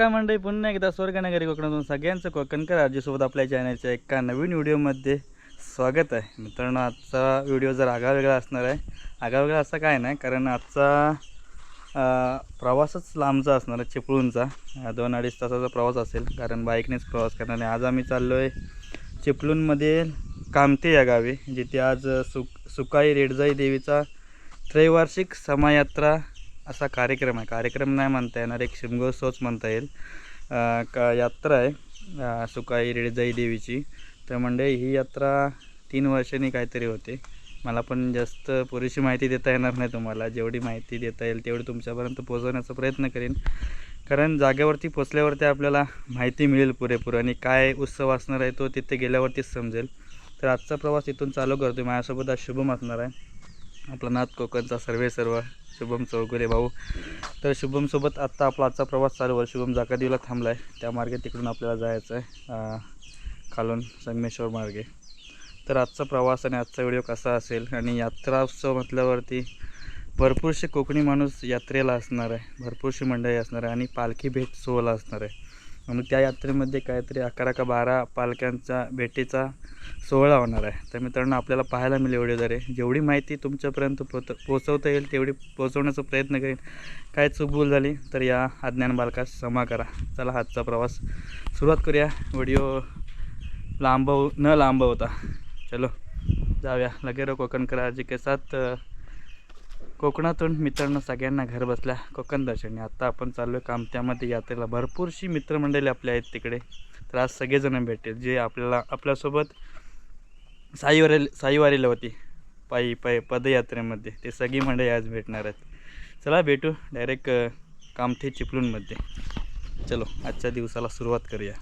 नमस्कार मंडळी. पुन्हा एकदा स्वर्गनगरी कोकणातून सगळ्यांचं कोकणकर आजीसोबत आपल्या चॅनलच्या एका नवीन व्हिडिओमध्ये स्वागत आहे. मित्रांनो आजचा व्हिडिओ जर आगळावेगळा असणार आहे आगळावेगळा असं काय नाही कारण आजचा प्रवासच लांबचा असणार आहे चिपळूणचा. दोन अडीच तासाचा प्रवास असेल कारण बाईकनेच प्रवास करणार आहे. आज आम्ही चाललो आहे चिपळूणमध्ये कामते या गावी जिथे आज सुक सुकाई रेडजाई देवीचा त्रैवार्षिक समायात्रा असा कार्यक्रम आहे. कार्यक्रम नाही म्हणता येणार एक शिमगोत्सवच म्हणता येईल. का यात्रा आहे सुकाई रेडजाई देवीची. तर म्हणजे ही यात्रा तीन वर्षांनी काहीतरी होते. मला पण जास्त पुरेशी माहिती देता येणार नाही तुम्हाला. जेवढी माहिती देता येईल तेवढी तुमच्यापर्यंत पोहोचवण्याचा प्रयत्न करेन. कारण जागेवरती पोचल्यावरती आपल्याला माहिती मिळेल पुरेपूर आणि काय उत्सव असणार आहे तो तिथे गेल्यावरतीच समजेल. तर आजचा प्रवास इथून चालू करतो माझ्यासोबत आज शुभम असणार आहे. आपला नाथ कोकणचा सर्वे सर्व शुभम चौगुले भाऊ. तर शुभमसोबत आत्ता आपला आजचा प्रवास चालू आहे. शुभम जाकादेवीला थांबला आहे त्या मार्गे तिकडून आपल्याला जायचं आहे खालून संगमेश्वर मार्गे. तर आजचा प्रवास आणि आजचा व्हिडिओ कसा असेल? आणि यात्रा उत्सव म्हटल्यावरती भरपूरसे कोकणी माणूस यात्रेला असणार आहे. भरपूरशी मंडळी असणार आहे. आणि पालखी भेट सोहळा असणार आहे. म्हणून त्या यात्रेमध्ये काहीतरी अकरा का बारा पालकांचा भेटीचा सोहळा होणार आहे. तर मित्रांनो आपल्याला पाहायला मिळेल व्हिडिओद्वारे जेवढी माहिती तुमच्यापर्यंत पोत पोचवता येईल तेवढी पोचवण्याचा प्रयत्न करेन. काय चूकभूल झाली तर या अज्ञान बालकास क्षमा करा. चला आजचा प्रवास सुरुवात करूया. व्हिडिओ लांबव न लांबवता. चलो जाऊया. लगेरो कोकणकर आजी के साथ. कोकणातून मित्रांनो सगळ्यांना घर बसल्या कोकण दर्शनी. आता आपण चाललो आहे कामत्यामध्ये यात्रेला भरपूरशी मित्रमंडळी आपले आहेत तिकडे. तर आज सगळेजण भेटतील जे आपल्याला आपल्यासोबत साईवारी साईवारीला होती पायी पायी पदयात्रेमध्ये. ते सगळी मंडळी आज भेटणार आहेत. चला भेटू. डायरेक्ट कामथे चिपळूणमध्ये. चलो आजच्या दिवसाला सुरुवात करूया.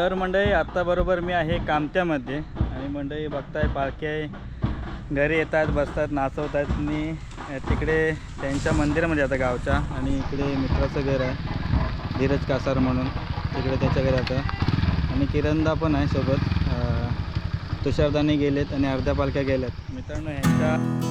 तर मंडळी आत्ताबरोबर मी आहे कामत्यामध्ये. आणि मंडळी बघताय पालखी आहे घरी येतात बसतात नाचवत आहेत आणि तिकडे त्यांच्या मंदिरामध्ये आता गावच्या. आणि इकडे मित्राचं घर आहे धीरज कासार म्हणून. तिकडे त्याच्या घरी आता आणि किरणदा पण आहे सोबत. अ, तुषारदानी गेलेत आणि अर्ध्या पालख्या गेल्यात. मित्रांनो ह्यांच्या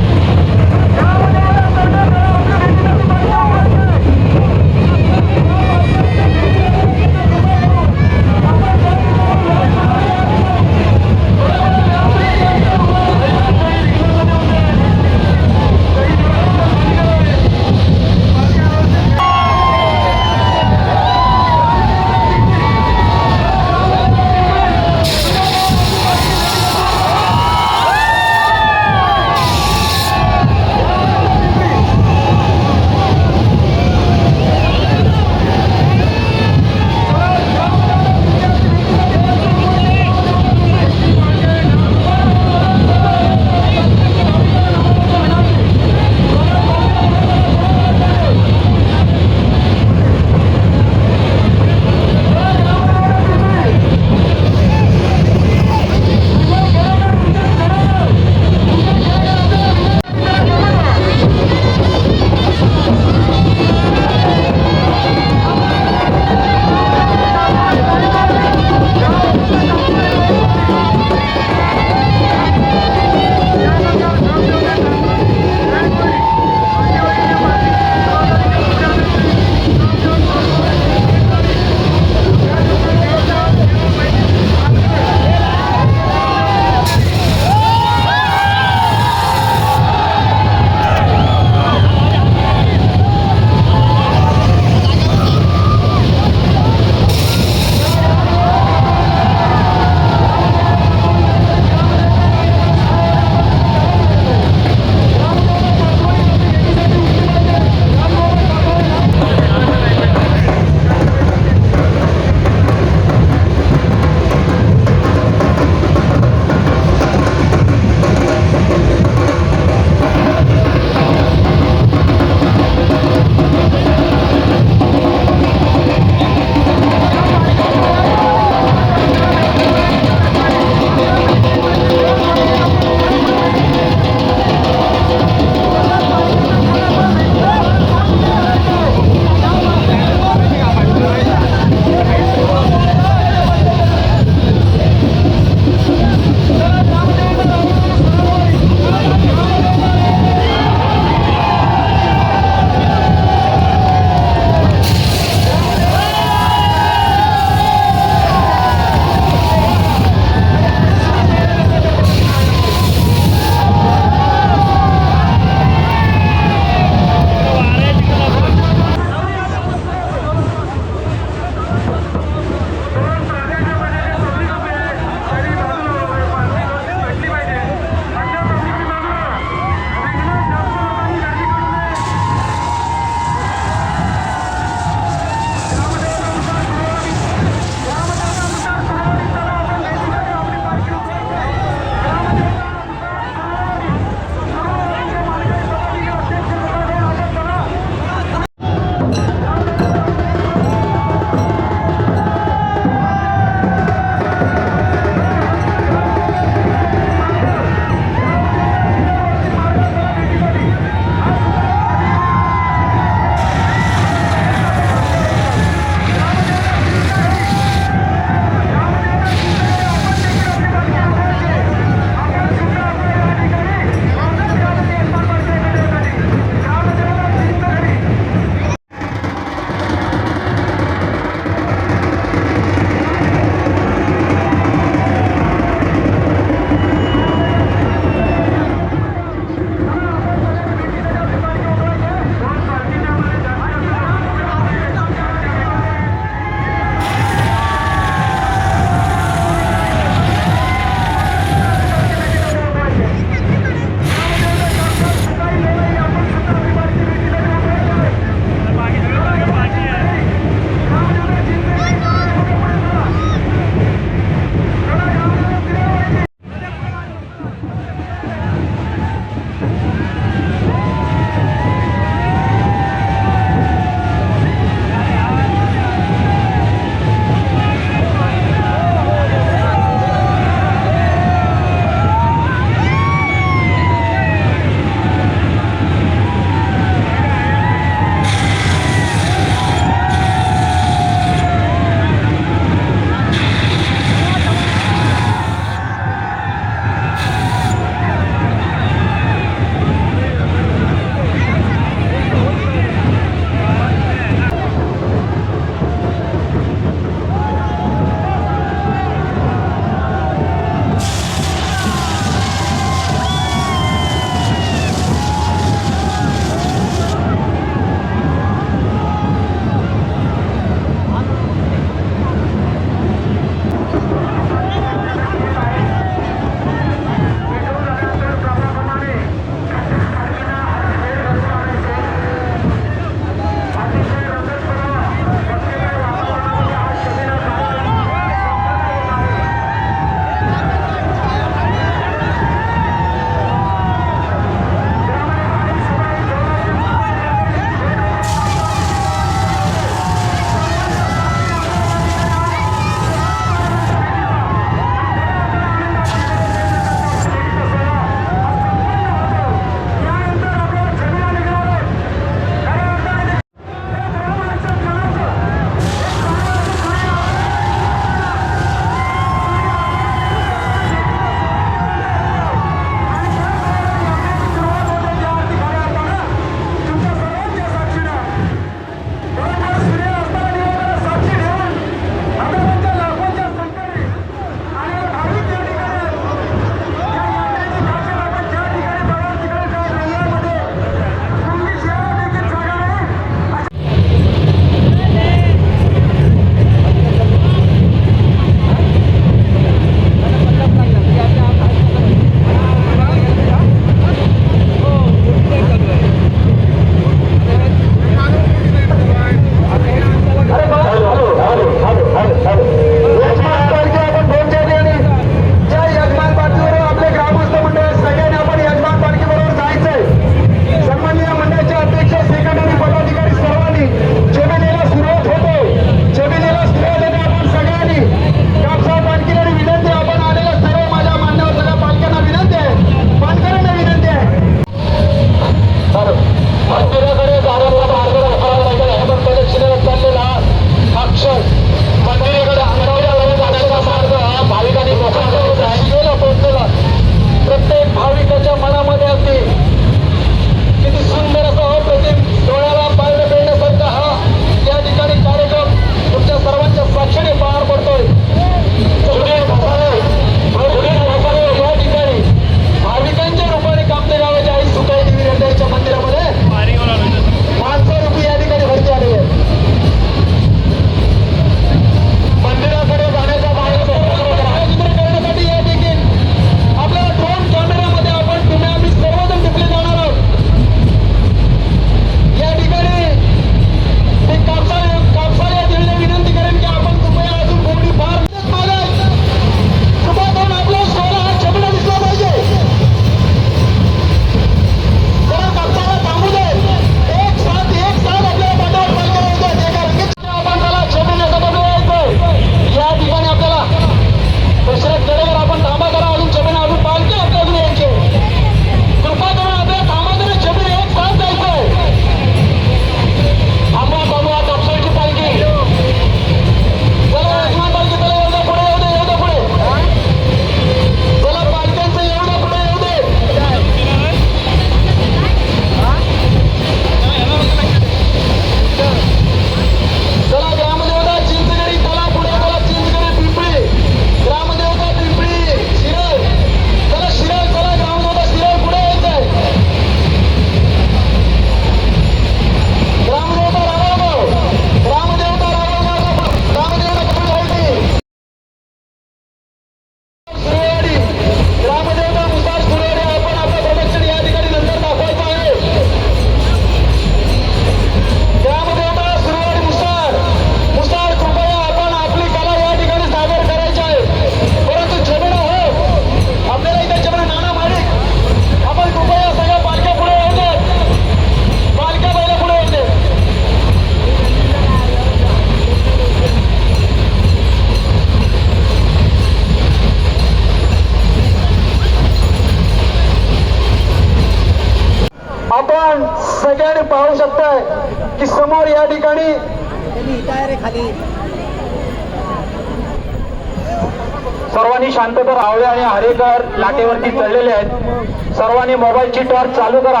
शांतता रावळे आणि हरेकर लाटेवरती चढलेले आहेत. सर्वांनी मोबाईलची टॉर्च चालू करा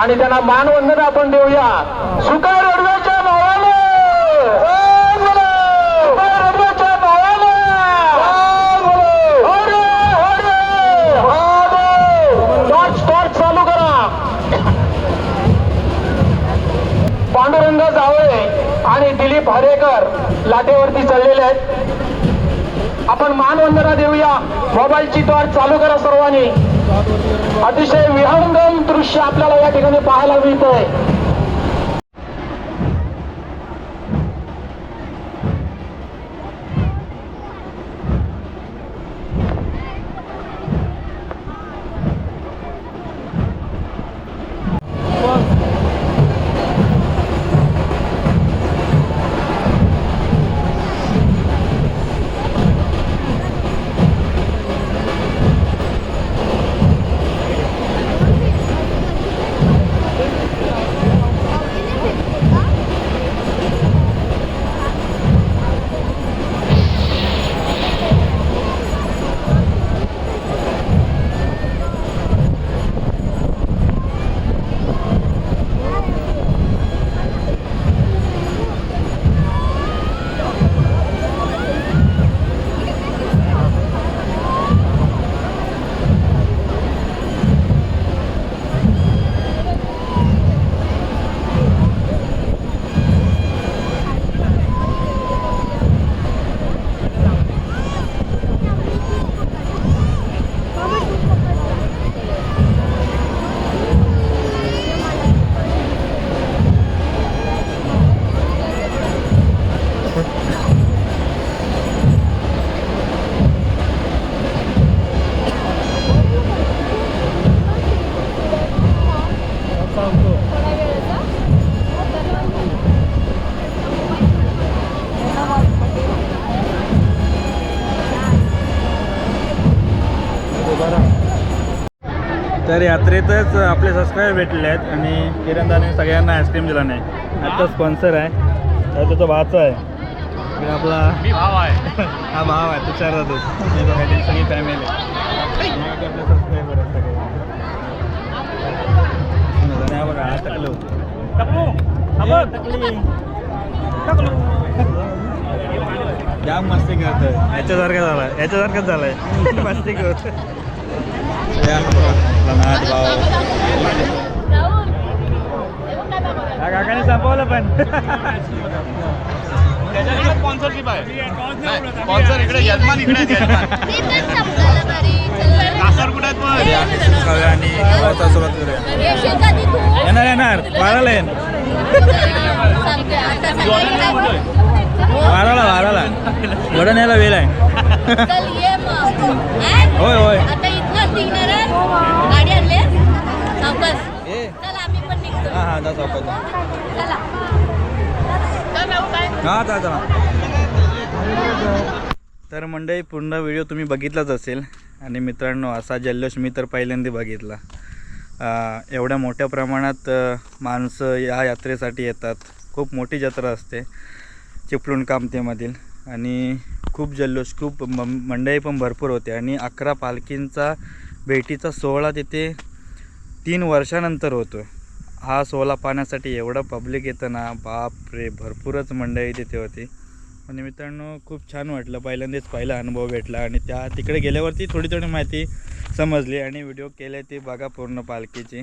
आणि त्यांना मानवंदन आपण देऊया. सुका रोडव्याच्या नावाने टॉर्च टॉर्च चालू करा. पांडुरंग जावळे आणि दिलीप हरेकर लाटेवरती चढलेले आहेत. आपण मानवंदना देऊया. मोबाईलची द्वार चालू करा सर्वांनी. अतिशय विहंगम दृश्य आपल्याला या ठिकाणी पाहायला मिळत यात्रेतच आपले सबस्क्राईबर भेटलेले आहेत आणि किरणदाने सगळ्यांना आईस्क्रीम दिला नाही. आता स्पॉन्सर आहे. त्याचा भाचा आहे. आपला भाव आहे. हा भाव आहे. तुषार जातो बघा त्यांची सगळी फॅमिली आपले सबस्क्राईबर आहेत सगळे आणि बघा हा टाकलं. जाम मस्ती करतोय. याच्यासारखं झालाय. याच्यासारखंच झालंय. मस्ती करतोय. नाथ भाऊ हा काकाने संपवलं पण. स्पॉन्सरशिप आहे. स्पॉन्सर इकडे यजमान इकडे यजमान. कासार कुठे आहेत पण आणि सुरुवात करूया. येणार येणार. वाराला येईन. वाराला वाराला. वडण यायला वेळ आहे. होय, होय. निघणार गाडी आणले चला आम्ही पण निघतो. हां हां जा चला. हां चला तर मंडळी पूर्ण व्हिडिओ तुम्ही बघितलाच असेल. आणि मित्रांनो असा जल्लोष मी तर पहिल्यांदा बघितला. एवढ्या मोठ्या प्रमाणात माणसं या यात्रेसाठी येतात. खूप मोठी जत्रा असते चिपळूण कामतेमधील. आणि खूप जल्लोष खूप म मंडळी पण भरपूर होते. आणि अकरा पालखींचा भेटीचा सोहळा तिथे तीन वर्षानंतर होतो हा सोहळा पाहण्यासाठी एवढं पब्लिक येतं ना बाप रे भरपूरच मंडळी तिथे होती. आणि मित्रांनो खूप छान वाटलं. पहिल्यांदाच पहिला अनुभव भेटला आणि त्या तिकडे गेल्यावरती थोडी थोडी माहिती समजली आणि व्हिडिओ केले ते बघा पूर्ण पालखीची.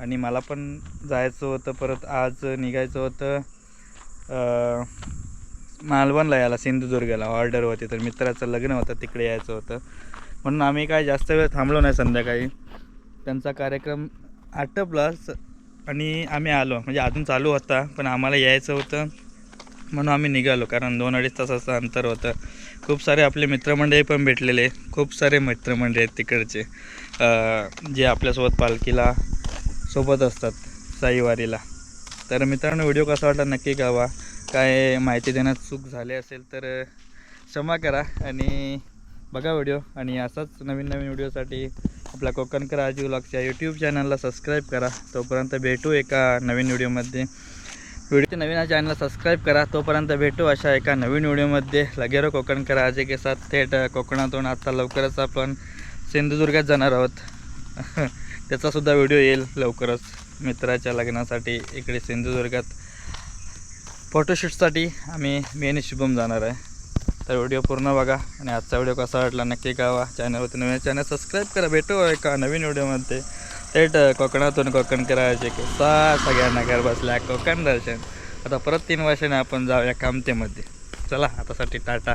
आणि मला पण जायचं होतं परत आज निघायचं होतं मालवणला यायला सिंधुदुर्गला. ऑर्डर होती तर मित्राचं लग्न होतं तिकडे यायचं होतं. म्हणून आम्ही काय जास्त वेळ थांबलो नाही संध्याकाळी. त्यांचा कार्यक्रम आटपला आणि आम्ही आलो. म्हणजे अजून चालू होता पण आम्हाला यायचं होतं. म्हणून आम्ही निघालो कारण दोन अडीच तासाचं अंतर होतं. खूप सारे आपले मित्रमंडळी पण भेटलेले. खूप सारे मित्रमंडळी आहेत तिकडचे. जे आपल्यासोबत पालखीला सोबत असतात साईवारीला. तर मित्रांनो व्हिडिओ कसा वाटला नक्की कळवा. काय माहिती देण्यात चूक झाली असेल तर क्षमा करा आणि बघा व्हिडिओ आणि असाच नवीन नवीन व्हिडिओसाठी आपल्या कोकणकर आजी व्लॉगच्या यूट्यूब चॅनलला सबस्क्राईब करा. तोपर्यंत भेटू एका नवीन व्हिडिओमध्ये व्हिडिओ नवीन चॅनलला सबस्क्राईब करा. तोपर्यंत भेटू अशा एका नवीन व्हिडिओमध्ये लगेरो कोकणकर आजी के साथ. थेट कोकणातून आता लवकरच आपण सिंधुदुर्गात जाणार आहोत. त्याचासुद्धा व्हिडिओ येईल लवकरच. मित्राच्या लग्नासाठी इकडे सिंधुदुर्गात. फोटोशूटसाठी आम्ही मेन शुभम जाणार आहे. तर व्हिडिओ पूर्ण बघा आणि आजचा व्हिडिओ कसा वाटला नक्की कळवा. चॅनलवरती नवीन चॅनल सबस्क्राईब करा भेटू एका नवीन व्हिडिओमध्ये थेट कोकणातून कोकण करायचे की सा सगळ्यांना घर बसल्या कोकण दर्शन. आता परत तीन वर्षाने आपण जाऊया कामतेमध्ये. चला आतासाठी टाटा.